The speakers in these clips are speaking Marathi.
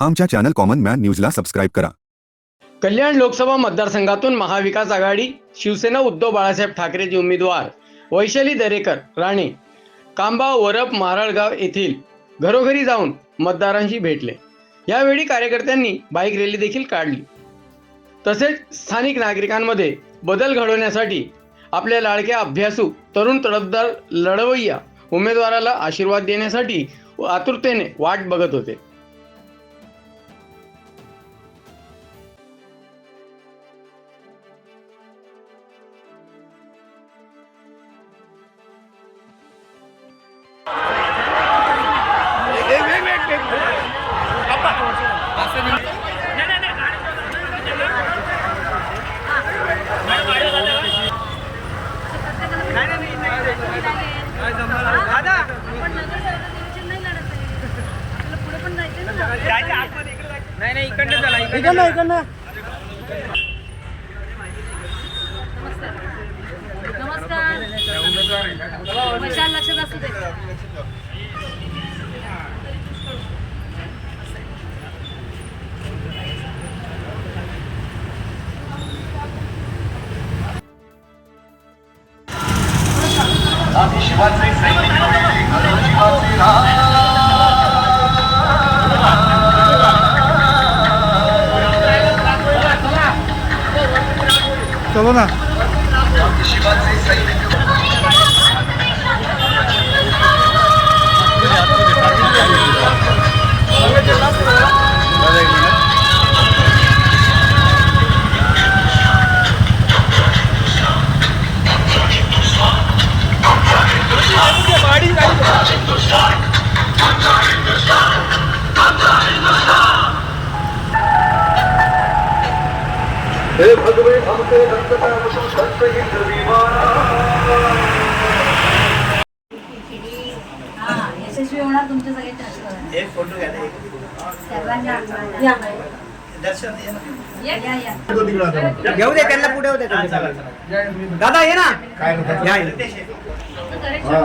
आमच्या चॅनल कॉमन मॅन न्यूजला सबस्क्राईब करा. कल्याण लोकसभा मतदारसंघातून महाविकास आघाडी शिवसेना उद्धव बाळासाहेब ठाकरेचे उमेदवार वैशाली दरेकर राणे कांबा वरप मारळगाव येथील घरोघरी जाऊन मतदारांशी भेटले. यावेळी कार्यकर्त्यांनी बाईक रॅली देखील काढली. तसेच स्थानिक नागरिकांमध्ये बदल घडवण्यासाठी आपल्या लाडक्या अभ्यासू तरुण तडफदार लढवय्या उमेदवाराला आशीर्वाद देण्यासाठी आतुरतेने वाट बघत होते. नाही नाही इकडनं चला इकडनं इकडनं नमस्कार. मशाल लक्षात असू दे. चलो ना हा यशस्वी होणार तुमच्या सगळ्यांचे एक फोटो घ्या. सर्वांना दर्शन घेऊ दे त्यांना पुढे होते हा. दादा ये ना. या रितेश आहे.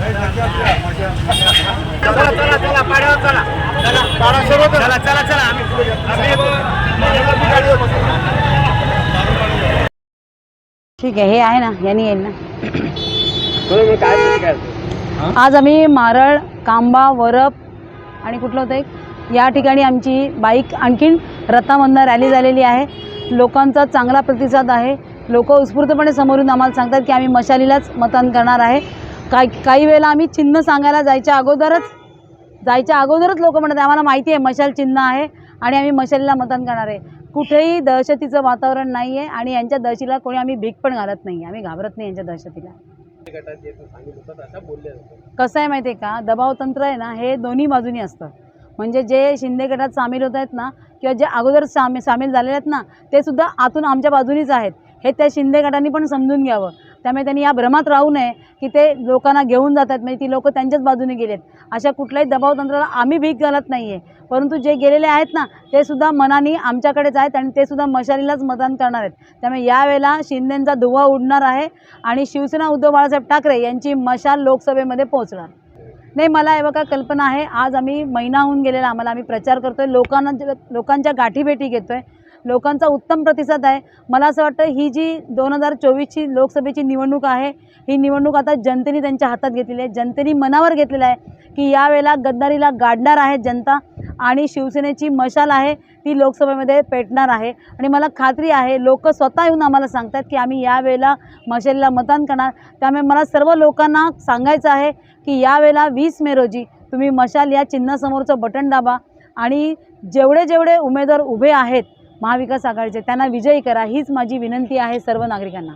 चला चला चला पाड्यावर चला चला पाडा सोबत चला चला चला आम्ही ठीक आहे हे आहे ना यांनी येईल ना. आज आम्ही मारळ कांबा वरप आणि कुठलं होतं एक? या ठिकाणी आमची बाईक आणखीन रथामधनं रॅली झालेली आहे. लोकांचा चांगला प्रतिसाद आहे. लोक उत्स्फूर्तपणे समोरून आम्हाला सांगतात की आम्ही मशालीलाच मतदान करणार आहे. काही काही वेळेला आम्ही चिन्ह सांगायला जायच्या अगोदरच जायच्या अगोदरच लोक म्हणतात आम्हाला माहिती आहे मशाल चिन्ह आहे आणि आम्ही मशालीला मतदान करणार आहे. कुठेही दहशतीचं वातावरण नाही आहे आणि यांच्या दहशतीला कोणी आम्ही भीक पण घालत नाही आम्ही घाबरत नाही यांच्या दहशतीला. कसं आहे माहिती आहे का? दबाव तंत्र आहे ना हे दोन्ही बाजूनी असतं. म्हणजे जे शिंदे गटात सामील होत आहेत ना किंवा जे अगोदर सामी सामील झालेले आहेत ना ते सुद्धा आतून आमच्या बाजूनीच आहेत. हे त्या शिंदे गटांनी पण समजून घ्यावं. त्यामुळे त्यांनी या भ्रमात राहू नये की ते लोकांना घेऊन जातात. म्हणजे ती लोकं त्यांच्याच बाजूने गेलेत. अशा कुठल्याही दबावतंत्राला आम्ही भीक घालत नाही आहे परंतु जे गेलेले आहेत ना ते सुद्धा मनाने आमच्याकडेच आहेत आणि ते सुद्धा मशालीलाच मतदान करणार आहेत. त्यामुळे यावेळेला शिंदेंचा धुवा उडणार आहे आणि शिवसेना उद्धव बाळासाहेब ठाकरे यांची मशाल लोकसभेमध्ये पोहोचणार. नाही मला हे बघा कल्पना आहे. आज आम्ही महिना होऊन गेलेला आम्हाला आम्ही प्रचार करतोय. लोकांना लोकांच्या गाठीभेटी घेतोय. लोकांचा उत्तम प्रतिसाद आहे. मला असं वाटतं ही जी दोन हजार चोवीसची लोकसभेची निवडणूक आहे ही निवडणूक आता जनतेने त्यांच्या हातात घेतलेली आहे. जनतेने मनावर घेतलेलं आहे की यावेळेला गद्दारीला गाडणार आहे जनता आणि शिवसेनेची मशाल आहे ती लोकसभेमध्ये पेटणार आहे. आणि मला खात्री आहे लोक स्वतः येऊन आम्हाला सांगतात की आम्ही यावेळेला मशालीला मतदान करणार. त्यामुळे मला सर्व लोकांना सांगायचं आहे की यावेळेला वीस मे रोजी तुम्ही मशाल या चिन्हासमोरचं बटन दाबा आणि जेवढे जेवढे उमेदवार उभे आहेत महाविकास आघाडीचे. त्यांना विजयी करा. हीच माझी विनंती आहे सर्व नागरिकांना.